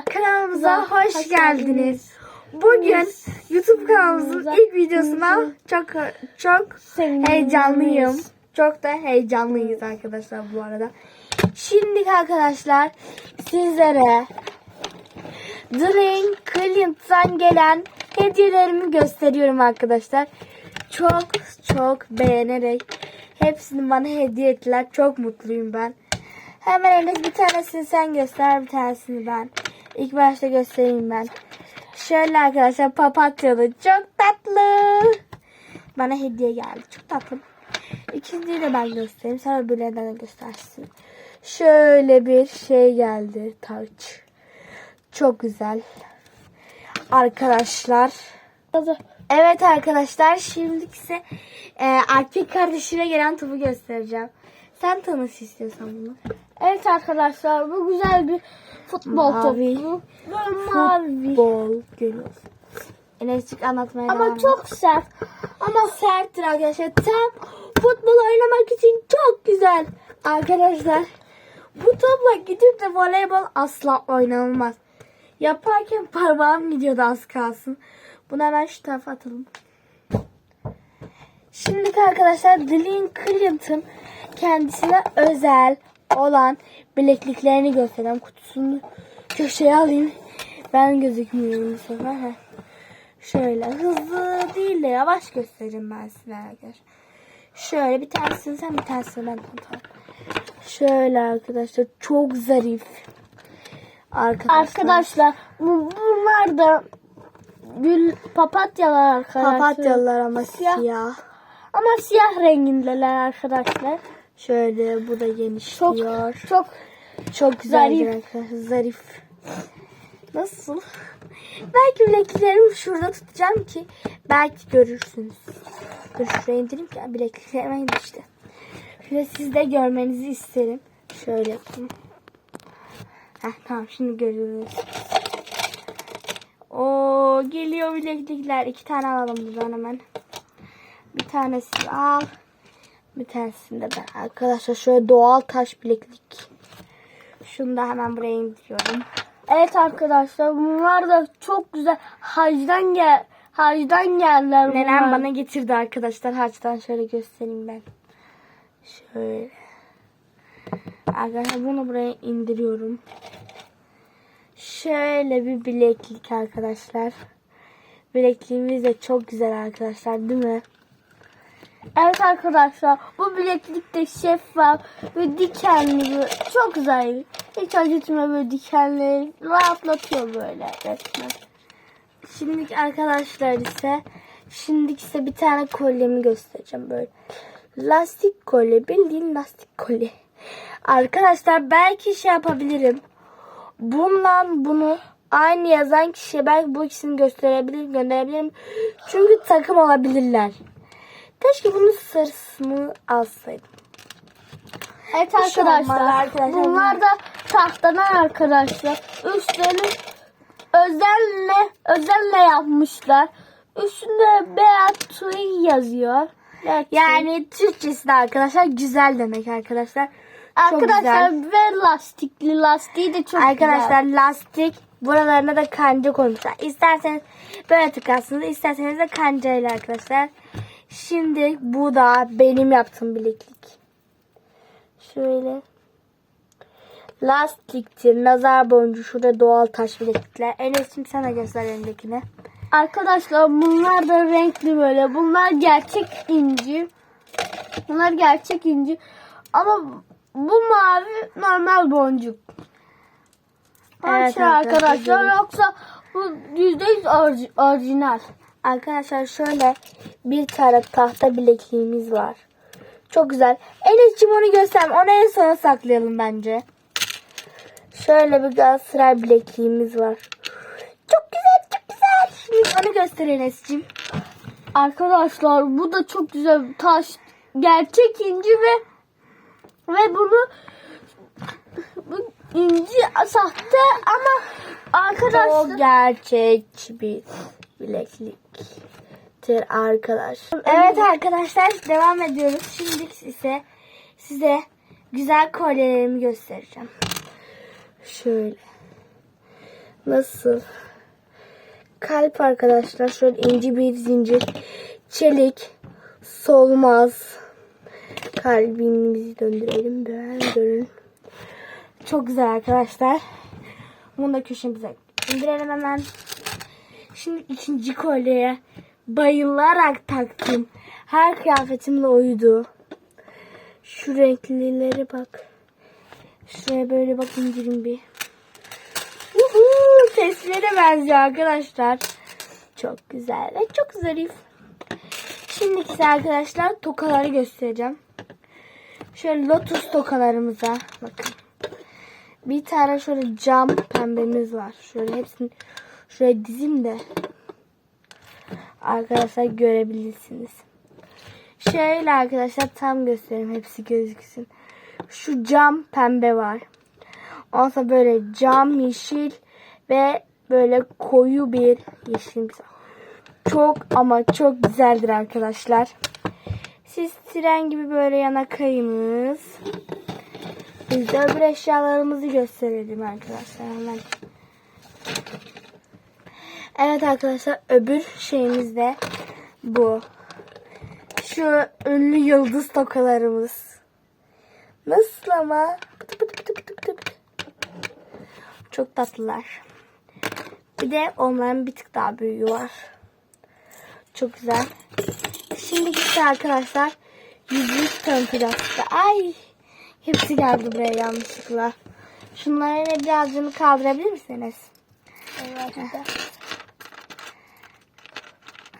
Kanalımıza hoş geldiniz. Bugün YouTube kanalımızın ilk videosuna çok çok heyecanlıyım. Çok da heyecanlıyız arkadaşlar bu arada. Şimdi arkadaşlar sizlere Dream Clint'tan gelen hediyelerimi gösteriyorum arkadaşlar. Çok çok beğenerek hepsini bana hediye ettiler. Çok mutluyum ben. Hemen Enes bir tanesini sen göster bir tanesini ben. İlk başta göstereyim ben. Şöyle arkadaşlar papatyalı çok tatlı. Bana hediye geldi çok tatlı. İkinciyi de ben göstereyim. Sen öbürlerinden de göstersin. Şöyle bir şey geldi. Taç. Çok güzel. Arkadaşlar. Evet arkadaşlar şimdi ise e, erkek kardeşime gelen topu göstereceğim. Sen tanış istiyorsan bunu. Evet arkadaşlar bu güzel bir futbol Mavi. topu. Böyle mavi. Futbol görüyorsun. Enes'cik anlatmaya devam Ama et. çok sert. ama serttir arkadaşlar. Tam futbol oynamak için çok güzel. Arkadaşlar bu topla gidip de voleybol asla oynanılmaz. Yaparken parmağım gidiyordu az kalsın. Bunu hemen şu tarafa atalım. Şimdi arkadaşlar Dean Clinton kendisine özel olan bilekliklerini gösteren kutusunu köşeye alayım. Ben gözükmüyorum bu sefer. Heh. Şöyle hızlı değil de yavaş göstereyim ben size arkadaşlar. Şöyle bir tanesini sen bir tanesini ben tutarım. Şöyle arkadaşlar çok zarif. Arkadaşlar. Arkadaşlar bu, bunlar da gül papatyalar arkadaşlar. Papatyalar ama Siyah. siyah. Ama siyah rengindeler arkadaşlar. Şöyle bu da Çok genişliyor. çok Çok güzel Zarif. Zarif. Nasıl? Belki bilekliklerimi şurada tutacağım ki belki görürsünüz. Dur şuraya indireyim ki bilekliklerime indi işte. Şöyle siz de görmenizi isterim. Şöyle yapayım. Heh, tamam şimdi görüyoruz. Oo geliyor bileklikler. İki tane alalım buradan hemen. Bir tanesini al. Bir tanesini de ben. Arkadaşlar şöyle doğal taş bileklik. Şunu da hemen buraya indiriyorum. Evet arkadaşlar bunlar da çok güzel. Hacdan gel hacdan geldiler bunlar. Nenem bana getirdi arkadaşlar. Harçtan şöyle göstereyim ben. Şöyle. Arkadaşlar bunu buraya indiriyorum. Şöyle bir bileklik arkadaşlar. Bilekliğimiz de çok güzel arkadaşlar değil mi? Evet arkadaşlar bu bileklik de şeffaf ve dikenli çok güzel. Hiç acıtmıyor böyle dikenleri rahatlatıyor böyle resmen. Şimdiki arkadaşlar ise şimdiki ise bir tane kolyemi göstereceğim böyle. Lastik kolye bildiğin lastik kolye. Arkadaşlar belki şey yapabilirim. Bundan bunu aynı yazan kişiye belki bu ikisini gösterebilir gönderebilirim. Çünkü takım olabilirler. Keşke bunun sarısını alsaydım. Evet arkadaşlar, arkadaşlar. bunlar da tahtadan arkadaşlar. Üstlerini özenle özenle yapmışlar. Üstünde beyaz tüy yazıyor. Evet, Yani Türkçesi de arkadaşlar güzel demek arkadaşlar. Çok arkadaşlar güzel. ve lastikli lastiği de çok Arkadaşlar güzel. lastik buralarına da kanca koymuşlar. İsterseniz böyle tıkarsınız, isterseniz de kancayla arkadaşlar. Şimdi bu da benim yaptığım bileklik. Şöyle. Lastiktir, nazar boncuğu, şurada doğal taş bileklikler. Enes'cim sana göster elindekini. Arkadaşlar bunlar da renkli böyle. Bunlar gerçek inci. Bunlar gerçek inci. Ama bu mavi normal boncuk. Evet arkadaşlar yoksa bu yüzde yüz orijinal. Arkadaşlar şöyle bir tane tahta bilekliğimiz var. Çok güzel. Enes'cim onu göster. Onu en sona saklayalım bence. Şöyle bir Galatasaray bilekliğimiz var. Çok güzel, çok güzel. Şimdi onu göster Enes'cim. Arkadaşlar bu da çok güzel bir taş. Gerçek inci ve ve bunu bu inci sahte ama arkadaşlar Çok gerçek bir bilekliktir arkadaşlar. Evet arkadaşlar devam ediyoruz. Şimdi ise size güzel kolyelerimi göstereceğim. Şöyle. Nasıl? Kalp arkadaşlar. Şöyle ince bir zincir. Çelik. Solmaz. Kalbimizi döndürelim. Böyle görün. Çok güzel arkadaşlar. Bunu da köşemize indirelim hemen. Şimdi ikinci kolyeye bayılarak taktım. Her kıyafetimle uydu. Şu renklilere bak. Şuraya böyle bak indirin bir. Uhu, de benziyor arkadaşlar. Çok güzel ve çok zarif. Şimdi size arkadaşlar tokaları göstereceğim. Şöyle lotus tokalarımıza bakın. Bir tane şöyle cam pembemiz var. Şöyle hepsini şuraya dizim de arkadaşlar görebilirsiniz. Şöyle arkadaşlar tam göstereyim hepsi gözüksün. Şu cam pembe var. Ondan böyle cam yeşil ve böyle koyu bir yeşil. Çok ama çok güzeldir arkadaşlar. Siz tren gibi böyle yana kayınız. Biz de öbür eşyalarımızı gösterelim arkadaşlar hemen. Evet arkadaşlar öbür şeyimiz de bu. Şu ünlü yıldız tokalarımız. Nasıl ama? Çok tatlılar. Bir de onların bir tık daha büyüğü var. Çok güzel. Şimdi gitti arkadaşlar. Yüzük tanıtacaksı. Ay. Hepsi geldi buraya yanlışlıkla. Şunları birazcık kaldırabilir misiniz? Evet.